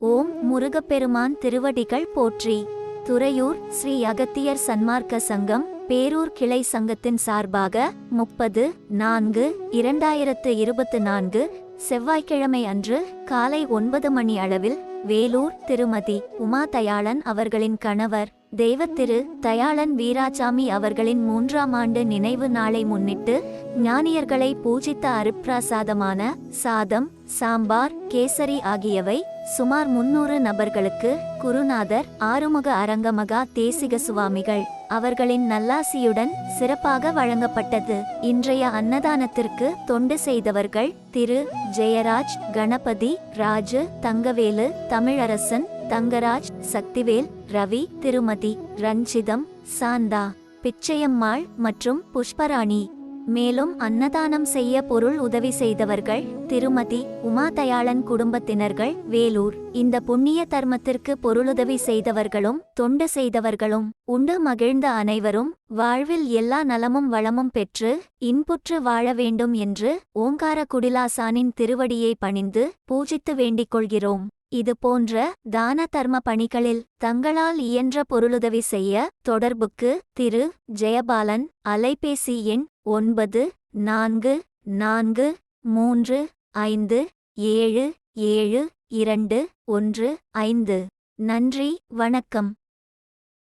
ஓம் முருகப்பெருமான் திருவடிகள் போற்றி. துறையூர் ஸ்ரீ அகத்தியர் சன்மார்க்க சங்கம் பேரூர் கிளை சங்கத்தின் சார்பாக முப்பது நான்கு இரண்டாயிரத்து இருபத்து நான்கு செவ்வாய்க்கிழமை அன்று காலை ஒன்பது மணி அளவில் வேலூர் திருமதி உமா தயாளன் அவர்களின் கணவர். தெய்வத்திரு தயாளன் வீராசாமி அவர்களின் மூன்றாம் ஆண்டு நினைவு நாளை முன்னிட்டு ஞானியர்களை பூஜித்த அருப்பிரசாதமான சாதம் சாம்பார் கேசரி ஆகியவை சுமார் முன்னூறு நபர்களுக்கு குருநாதர் ஆறுமுக அரங்கமகா தேசிக சுவாமிகள் அவர்களின் நல்லாசியுடன் சிறப்பாக வழங்கப்பட்டது. இன்றைய அன்னதானத்திற்கு தொண்டு செய்தவர்கள் திரு. ஜெயராஜ் கணபதி ராஜு தங்கவேலு தமிழரசன் தங்கராஜ் சக்திவேல் ரவி திருமதி ரஞ்சிதம் சாந்தா பிச்சையம்மாள் மற்றும் புஷ்பராணி. மேலும் அன்னதானம் செய்ய பொருள் உதவி செய்தவர்கள் திருமதி உமா தயாளன் குடும்பத்தினர்கள் வேலூர். இந்த புண்ணிய தர்மத்திற்கு பொருளுதவி செய்தவர்களும் தொண்டு செய்தவர்களும் உண்டு மகிழ்ந்த அனைவரும் வாழ்வில் எல்லா நலமும் வளமும் பெற்று இன்புற்று வாழ வேண்டும் என்று ஓங்கார குடிலாசானின் திருவடியை பணிந்து பூஜித்து வேண்டிக் கொள்கிறோம். இது போன்ற தான தர்ம பணிகளில் தங்களால் இயன்ற பொருளுதவி செய்ய தொடர்புக்கு திரு. ஜெயபாலன் அலைபேசி எண் ஒன்பது நான்கு நான்கு மூன்று ஐந்து ஏழு ஏழு இரண்டு ஒன்று ஐந்து. நன்றி வணக்கம்.